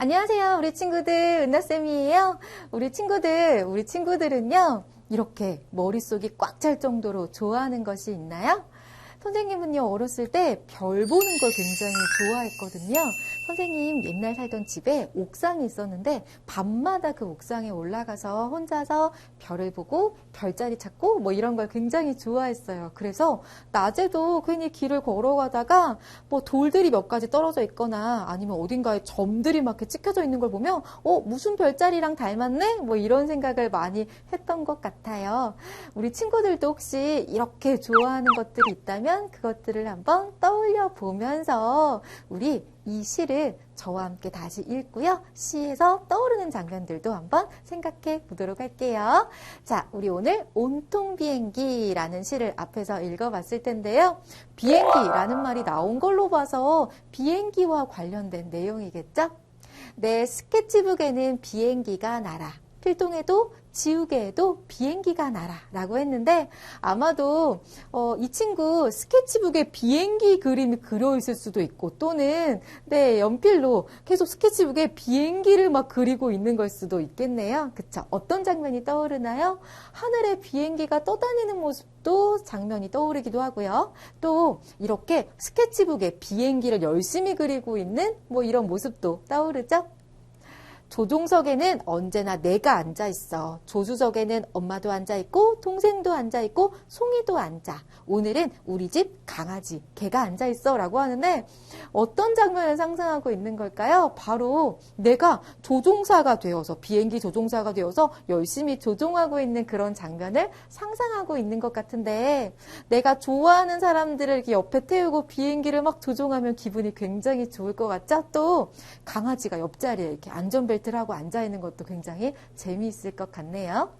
안녕하세요, 우리 친구들. 은나쌤이에요. 우리 친구들, 우리 친구들은요, 이렇게 머릿속이 꽉 찰 정도로 좋아하는 것이 있나요? 선생님은요, 어렸을 때 별 보는 걸 굉장히 좋아했거든요. 선생님 옛날 살던 집에 옥상이 있었는데 밤마다 그 옥상에 올라가서 혼자서 별을 보고 별자리 찾고 뭐 이런 걸 굉장히 좋아했어요. 그래서 낮에도 괜히 길을 걸어가다가 뭐 돌들이 몇 가지 떨어져 있거나 아니면 어딘가에 점들이 막 이렇게 찍혀져 있는 걸 보면 어 무슨 별자리랑 닮았네? 뭐 이런 생각을 많이 했던 것 같아요. 우리 친구들도 혹시 이렇게 좋아하는 것들이 있다면 그것들을 한번 떠올려 보면서 우리 이 시를 저와 함께 다시 읽고요. 시에서 떠오르는 장면들도 한번 생각해 보도록 할게요. 자, 우리 오늘 온통 비행기라는 시를 앞에서 읽어봤을 텐데요. 비행기라는 말이 나온 걸로 봐서 비행기와 관련된 내용이겠죠? 내 스케치북에는 비행기가 날아. 필통에도 지우개에도 비행기가 날아라고 했는데 아마도 어, 이 친구 스케치북에 비행기 그림이 그려 있을 수도 있고 또는 네 연필로 계속 스케치북에 비행기를 막 그리고 있는 걸 수도 있겠네요. 그쵸? 어떤 장면이 떠오르나요? 하늘에 비행기가 떠다니는 모습도 장면이 떠오르기도 하고요. 또 이렇게 스케치북에 비행기를 열심히 그리고 있는 뭐 이런 모습도 떠오르죠? 조종석에는 언제나 내가 앉아 있어. 조수석에는 엄마도 앉아 있고 동생도 앉아 있고 송이도 앉아. 오늘은 우리 집 강아지 개가 앉아 있어라고 하는데 어떤 장면을 상상하고 있는 걸까요? 바로 내가 조종사가 되어서 비행기 조종사가 되어서 열심히 조종하고 있는 그런 장면을 상상하고 있는 것 같은데 내가 좋아하는 사람들을 이렇게 옆에 태우고 비행기를 막 조종하면 기분이 굉장히 좋을 것 같죠? 또 강아지가 옆자리에 이렇게 안전벨트 벨트를 하고 앉아 있는 것도 굉장히 재미있을 것 같네요.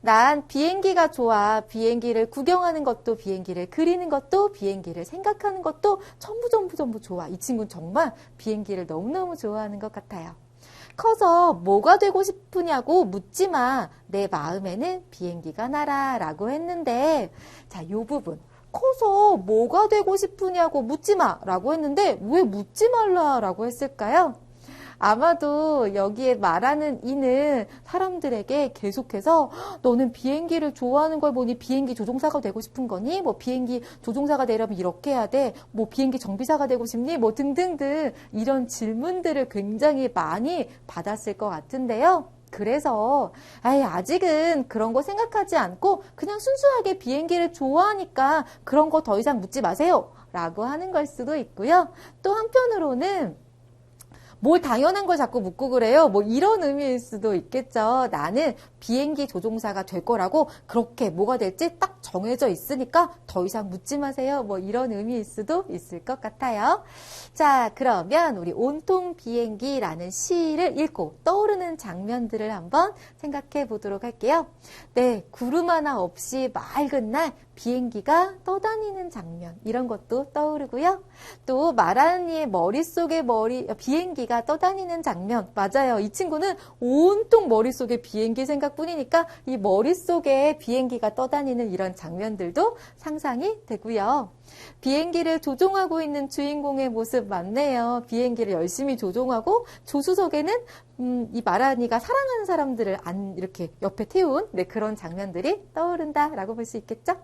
난 비행기가 좋아. 비행기를 구경하는 것도 비행기를 그리는 것도 비행기를 생각하는 것도 전부 전부 전부 좋아. 이 친구는 정말 비행기를 너무너무 좋아하는 것 같아요. 커서 뭐가 되고 싶으냐고 묻지 마. 내 마음에는 비행기가 날아. 라고 했는데, 자, 요 부분. 커서 뭐가 되고 싶으냐고 묻지 마. 라고 했는데, 왜 묻지 말라. 라고 했을까요? 아마도 여기에 말하는 이는 사람들에게 계속해서 너는 비행기를 좋아하는 걸 보니 비행기 조종사가 되고 싶은 거니? 뭐 비행기 조종사가 되려면 이렇게 해야 돼? 뭐 비행기 정비사가 되고 싶니? 뭐 등등등 이런 질문들을 굉장히 많이 받았을 것 같은데요. 그래서 아예 아직은 그런 거 생각하지 않고 그냥 순수하게 비행기를 좋아하니까 그런 거 더 이상 묻지 마세요. 라고 하는 걸 수도 있고요. 또 한편으로는 뭘 당연한 걸 자꾸 묻고 그래요? 뭐 이런 의미일 수도 있겠죠. 나는 비행기 조종사가 될 거라고 그렇게 뭐가 될지 딱 정해져 있으니까 더 이상 묻지 마세요. 뭐 이런 의미일 수도 있을 것 같아요. 자, 그러면 우리 온통 비행기라는 시를 읽고 떠오르는 장면들을 한번 생각해 보도록 할게요. 네, 구름 하나 없이 맑은 날 비행기가 떠다니는 장면 이런 것도 떠오르고요. 또 이의 머릿속에 머리 비행기가 떠다니는 장면 맞아요. 이 친구는 온통 머릿속에 비행기 생각뿐이니까 이 머릿속에 비행기가 떠다니는 이런 장면들도 상상이 되고요. 비행기를 조종하고 있는 주인공의 모습 맞네요. 비행기를 열심히 조종하고 조수석에는 음, 이 마라니가 사랑하는 사람들을 안 이렇게 옆에 태운 네, 그런 장면들이 떠오른다라고 볼 수 있겠죠?